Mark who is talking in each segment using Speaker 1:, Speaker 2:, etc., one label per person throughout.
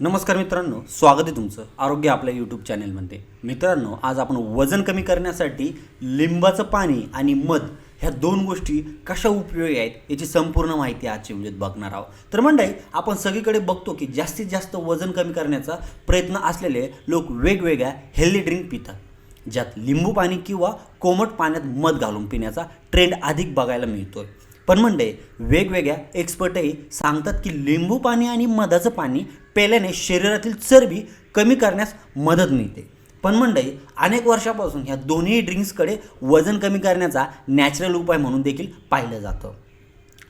Speaker 1: नमस्कार मित्रांनो स्वागत आहे तुमचं आरोग्य आपल्या यूट्यूब चॅनेलमध्ये मित्रांनो आज आपण वजन कमी करण्यासाठी लिंबाचं पाणी आणि मध ह्या दोन गोष्टी कशा उपयोगी आहेत याची संपूर्ण माहिती आजच्या व्हिडिओत बघणार आहोत. तर मंडळी आपण सगळीकडे बघतो की जास्तीत जास्त वजन कमी करण्याचा प्रयत्न असलेले लोक वेगवेगळ्या हेल्दी ड्रिंक पितात. ज्यात लिंबू पाणी किंवा कोमट पाण्यात मध घालून पिण्याचा ट्रेंड अधिक बघायला मिळतो आहे पण म्हणजे वेगवेगळ्या एक्सपर्टही सांगतात की लिंबू पाणी आणि मधाचं पाणी पेल्याने शरीरातील चरबी कमी करण्यास मदत मिळते. पण मंडई अनेक वर्षापासून ह्या दोन्ही ड्रिंक्सकडे वजन कमी करण्याचा नॅचरल उपाय म्हणून देखील पाहिलं जातं.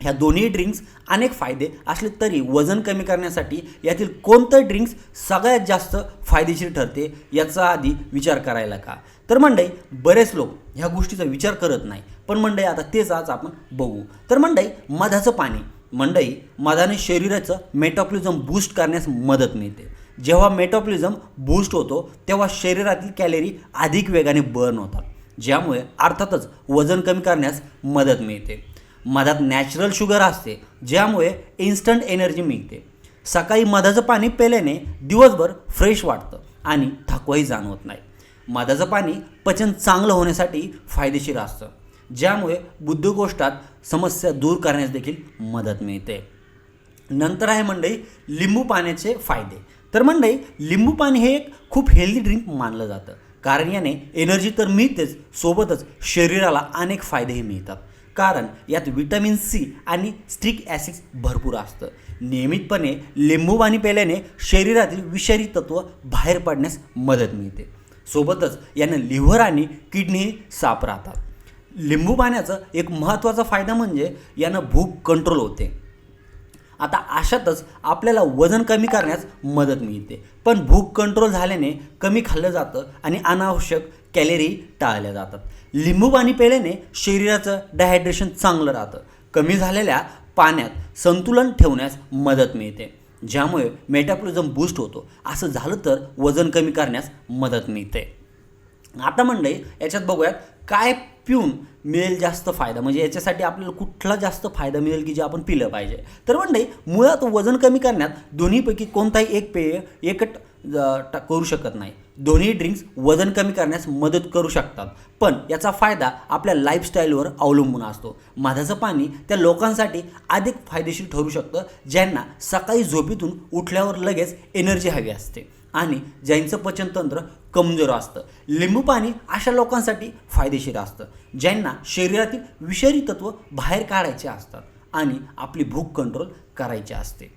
Speaker 1: ह्या दोन्ही ड्रिंक्स अनेक फायदे असले तरी वजन कमी करण्यासाठी यातील कोणतं ड्रिंक्स सगळ्यात जास्त फायदेशीर ठरते याचा आधी विचार करायला का? तर मंडई बरेच लोक ह्या गोष्टीचा विचार करत नाही. पण मंडई आता तेच आज आपण बघू. तर मंडई मधाचं पाणी. मंडई मधाने शरीराचं मेटाबॉलिझम बूस्ट करण्यास मदत मिळते. जेव्हा मेटाबॉलिझम बूस्ट होतो तेव्हा शरीरातील कॅलरी अधिक वेगाने बर्न होतात. ज्यामुळे अर्थातच वजन कमी करण्यास मदत मिळते. मधात नॅचरल शुगर असते ज्यामुळे इन्स्टंट एनर्जी मिळते. सकाळी मधाचं पाणी प्यायल्याने दिवसभर फ्रेश वाटतं आणि थकवाही जाणवत नाही. मधाचं पाणी पचन चांगलं होण्यासाठी फायदेशीर असतं ज्यामुळे बुद्धकोष्ठात समस्या दूर करण्यास देखील मदत मिळते. नंतर आहे मंडई लिंबू पाण्याचे फायदे. तर मंडई लिंबू पाणी हे एक खूप हेल्दी ड्रिंक मानलं जातं. कारण याने एनर्जी तर मिळतेच सोबतच शरीराला अनेक फायदेही मिळतात. कारण यात विटॅमिन सी आणि स्ट्रिक ॲसिड भरपूर असतं. नियमितपणे लिंबू पाणी प्यायल्याने शरीरातील विषारी तत्व बाहेर पडण्यास मदत मिळते. सोबतच यानं लिव्हर आणि किडनीही साफ राहतात. लिंबू पाण्याचा एक महत्त्वाचा फायदा म्हणजे यानं भूक कंट्रोल होते. आता अशातच आपल्याला वजन कमी करण्यास मदत मिळते. पण भूक कंट्रोल झाल्याने कमी खाल्लं जातं आणि अनावश्यक कॅलरी टाळल्या जातात. लिंबू पाणी प्यायल्याने शरीराचं डायहायड्रेशन चांगलं राहतं. कमी झालेल्या पाण्यात संतुलन ठेवण्यास मदत मिळते. ज्यामुळे मेटाबॉलिझम बूस्ट होतो. असं झालं तर वजन कमी करण्यास मदत मिळते. आता मंडळी याच्यात बघूयात काय पिऊन मिळेल जास्त फायदा. म्हणजे याच्यासाठी आपल्याला कुठला जास्त फायदा मिळेल की जे आपण पिलं पाहिजे. तर म्हणजे मुळात वजन कमी करण्यात दोन्हीपैकी कोणताही एक पेय एकट करू शकत नाही. दोन्ही ड्रिंक्स वजन कमी करण्यास मदत करू शकतात. पण याचा फायदा आपल्या लाईफस्टाईलवर अवलंबून असतो. माधाचं पाणी त्या लोकांसाठी अधिक फायदेशीर ठरू शकतं ज्यांना सकाळी झोपेतून उठल्यावर लगेच एनर्जी हवी असते. आणि ज्यांचं पचनतंत्र कमजोर असतं. लिंबू पाणी अशा लोकांसाठी फायदेशीर असतं ज्यांना शरीरातील विषारी तत्व बाहेर काढायचे असतात आणि आपली भूक कंट्रोल करायची असते.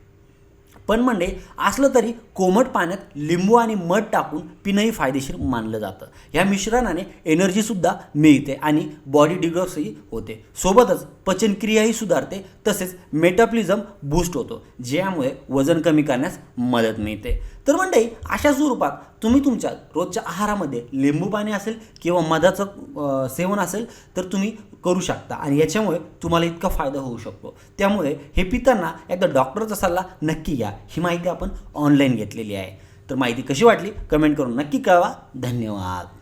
Speaker 1: पण म्हणजे असलं तरी कोमट पाण्यात लिंबू आणि मध टाकून पिणंही फायदेशीर मानलं जातं. ह्या मिश्रणाने एनर्जीसुद्धा मिळते आणि बॉडी डिग्रोसही होते. सोबतच पचनक्रियाही सुधारते तसेच मेटाबॉलिझम बूस्ट होतो ज्यामुळे वजन कमी करण्यास मदत मिळते. तर मंडळी अशा स्वरूपात तुम्ही तुमच्या रोजच्या आहारामध्ये लिंबू पाणी असेल किंवा मधाचं सेवन असेल तर तुम्ही करू शकता आणि याच्यामुळे तुम्हाला इतका फायदा होऊ शकतो. त्यामुळे हे पिताना एकदा डॉक्टरचा सल्ला नक्की घ्या. ही माहिती आपण ऑनलाईन घेतलेली आहे. तर माहिती कशी वाटली? कमेंट करून नक्की कळवा. धन्यवाद.